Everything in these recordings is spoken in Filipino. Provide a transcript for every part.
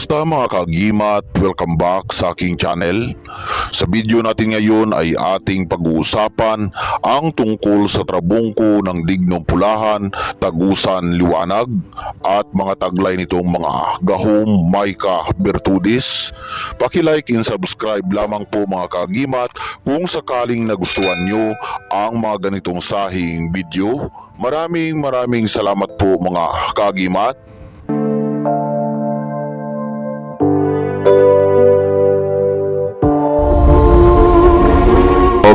Kamusta mga kagimat? Welcome back sa aking channel. Sa video natin ngayon ay ating pag-uusapan ang tungkol sa trabungko ng Dignong Pulahan, Tagusan Liwanag at mga taglay nitong mga Gahom Maika Bertudis. Paki-like and subscribe lamang po mga kagimat kung sakaling nagustuhan nyo ang mga ganitong sahing video. Maraming maraming salamat po mga kagimat.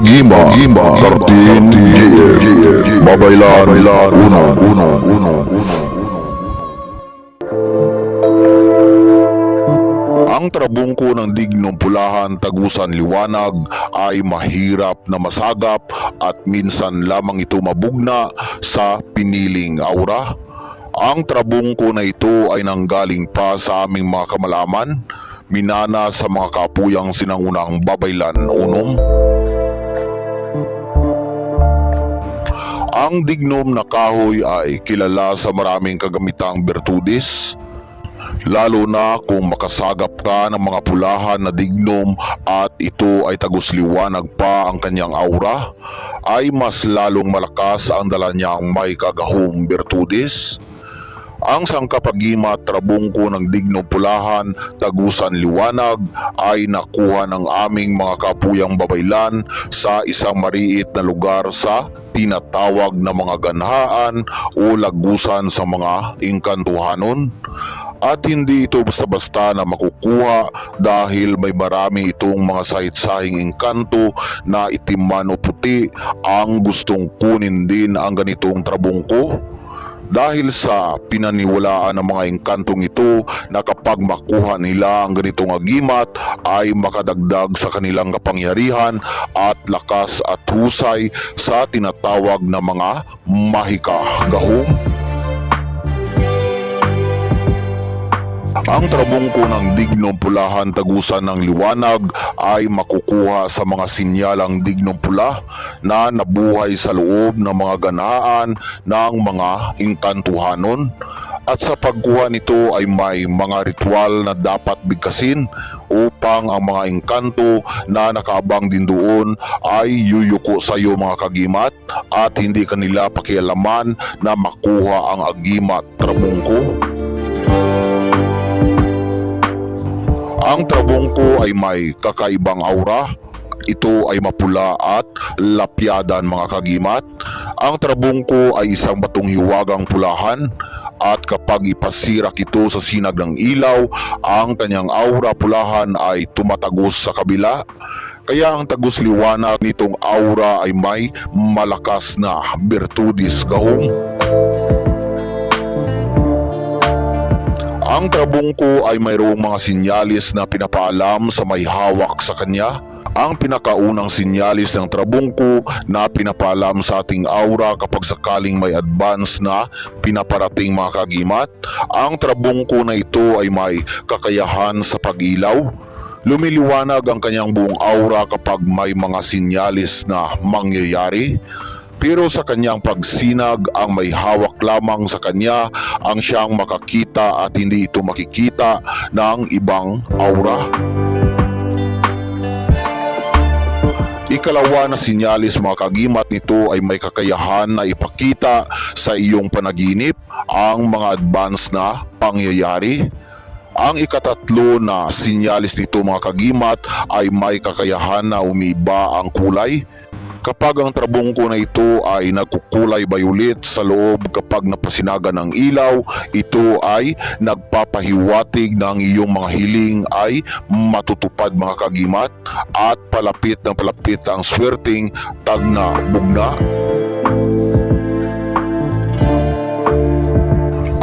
Agima, Agima, Kartin, Babaylan, Babaylan, Uno, Uno, Uno, Uno. Ang trabungko ng Dignong Pulahan, Tagusan Liwanag ay mahirap na masagap at minsan lamang ito mabugna sa piniling aura. Ang trabungko na ito ay nanggaling pa sa aming mga kamalaman, minana sa mga kapuyang sinangunang babaylan unom. Ang dignom na kahoy ay kilala sa maraming kagamitang bertudis, lalo na kung makasagap ka ng mga pulahan na dignom at ito ay tagusliwanag pa ang kanyang aura, ay mas lalong malakas ang dala niyang may kagahong bertudis. Ang sangkapagima trabungko ng dignong pulahan, tagusan liwanag ay nakuha ng aming mga kapuyang babaylan sa isang mariit na lugar sa tinatawag na mga ganhaan o lagusan sa mga engkantuhanon. At hindi ito basta-basta na makukuha dahil may marami itong mga sahit-sahing engkanto na itim man o puti ang gustong kunin din ang ganitong trabungko. Dahil sa pinaniwalaan ng mga engkantong ito na kapag makuha nila ang ganitong agimat ay makadagdag sa kanilang kapangyarihan at lakas at husay sa tinatawag na mga mahika gahong. Ang trabungko ng dignong pulahan tagusan ng liwanag ay makukuha sa mga sinyalang dignong pula na nabuhay sa loob ng mga ganaan ng mga engkantuhanon. At sa pagkuha nito ay may mga ritual na dapat bigkasin upang ang mga engkanto na nakaabang din doon ay yuyuko sa iyo mga kagimat at hindi kanila pakialaman na makuha ang agimat trabungko. Ang trabungko ay may kakaibang aura. Ito ay mapula at lapyadan mga kagimat. Ang trabungko ay isang batong hiwagang pulahan at kapag ipasirak ito sa sinag ng ilaw, ang kanyang aura pulahan ay tumatagos sa kabila. Kaya ang tagos liwanag nitong aura ay may malakas na bertudis gahong. Ang trabungko ay mayroong mga sinyalis na pinapaalam sa may hawak sa kanya. Ang pinakaunang sinyalis ng trabungko na pinapaalam sa ating aura kapag sakaling may advance na pinaparating mga kagimat. Ang trabungko na ito ay may kakayahan sa pag-ilaw. Lumiliwanag ang kanyang buong aura kapag may mga sinyalis na mangyayari. Pero sa kanyang pagsinag, ang may hawak lamang sa kanya ang siyang makakita at hindi ito makikita ng ibang aura. Ikalawa na sinyalis mga kagimat nito ay may kakayahan na ipakita sa iyong panaginip ang mga advance na pangyayari. Ang ikatatlo na sinyalis nito mga kagimat ay may kakayahan na umiba ang kulay. Kapag ang trabungko na ito ay nagkukulay violet sa loob kapag napasinaga ng ilaw, ito ay nagpapahiwatig ng iyong mga hiling ay matutupad mga kagimat at palapit na palapit ang swerting tagna bugna.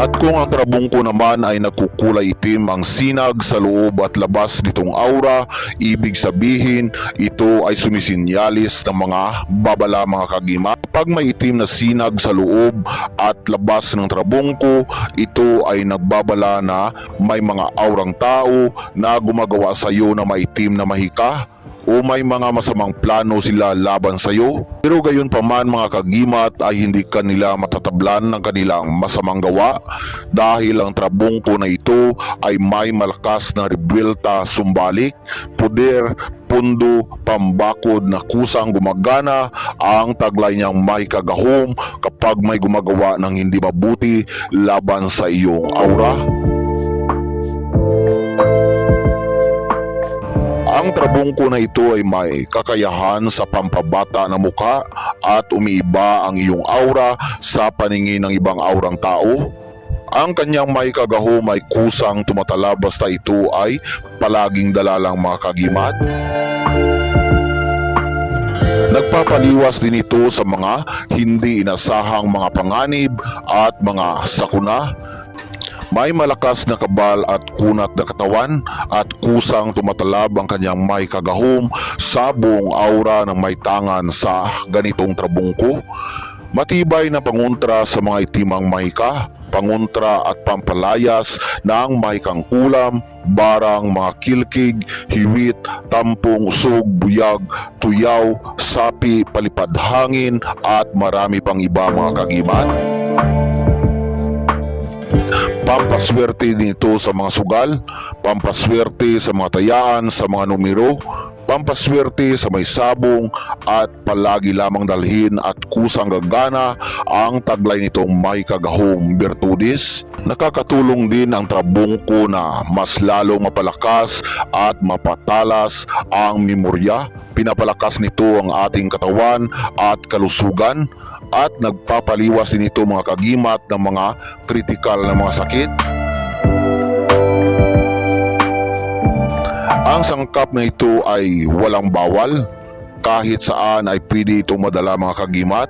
At kung ang trabungko naman ay nagkukulay itim ang sinag sa loob at labas nitong aura, ibig sabihin ito ay sumisinyalis ng mga babala mga kagima. Pag may itim na sinag sa loob at labas ng trabungko, ito ay nagbabala na may mga aurang tao na gumagawa sa iyo na maitim na mahika o may mga masamang plano sila laban sa iyo. Pero gayon pa man mga kagimat ay hindi kanila matatablan ng kanilang masamang gawa dahil ang trabungko na ito ay may malakas na rebelta sumbalik, puder, pundo, pambakod na kusang gumagana ang taglay niyang may kagahom kapag may gumagawa ng hindi mabuti laban sa iyong aura. Ang trabungko na ito ay may kakayahan sa pampabata ng muka at umiiba ang iyong aura sa paningin ng ibang aurang tao. Ang kanyang may kagahom ay kusang tumatala basta ito ay palaging dalalang mga kagimat. Nagpapaliwas din ito sa mga hindi inasahang mga panganib at mga sakuna may malakas na kabal at kunat na katawan at kusang tumatalab ang kanyang may kagahom sa buong aura ng may tangan sa ganitong trabungko. Matibay na pangontra sa mga itimang mahika, pangontra at pampalayas ng mahikang ulam, barang, mga kilkig, hiwit, tampong, usog, buyag, tuyaw, sapi, palipad hangin at marami pang iba mga kagimat. Pampaswerte nito sa mga sugal, pampaswerte sa mga tayaan, sa mga numero, pampaswerte sa may sabong at palagi lamang dalhin at kusang gagana ang taglay nitong may kagahong virtudes. Nakakatulong din ang trabungko na mas lalong mapalakas at mapatalas ang memorya. Pinapalakas nito ang ating katawan at kalusugan at nagpapaliwas din ito mga kagimat ng mga kritikal na mga sakit. Ang sangkap na ito ay walang bawal. Kahit saan ay pwede itong madala mga kagimat.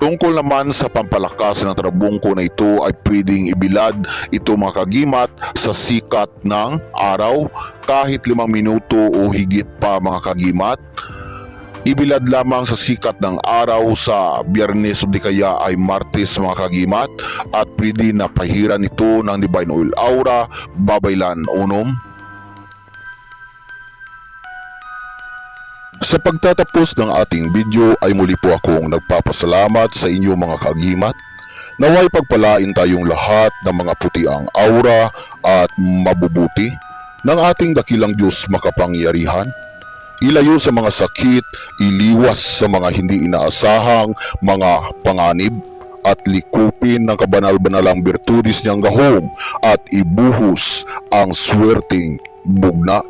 Tungkol naman sa pampalakas ng trabungko na ito ay pwedeng ibilad ito mga kagimat sa sikat ng araw kahit limang minuto o higit pa mga kagimat. Ibilad lamang sa sikat ng araw sa biyernes o di kaya ay martes mga kagimat at pwede na pahiran ito ng Divine Oil Aura, Babaylan Unom. Sa pagtatapos ng ating video ay muli po akong nagpapasalamat sa inyo mga kagimat. Naway pagpalain tayong lahat ng mga putiang aura at mabubuti ng ating dakilang Diyos makapangyarihan ilayo sa mga sakit, iliwas sa mga hindi inaasahang mga panganib, at likupin ng kabanal-banalang birtudis niyang gahom at ibuhos ang swerting bugna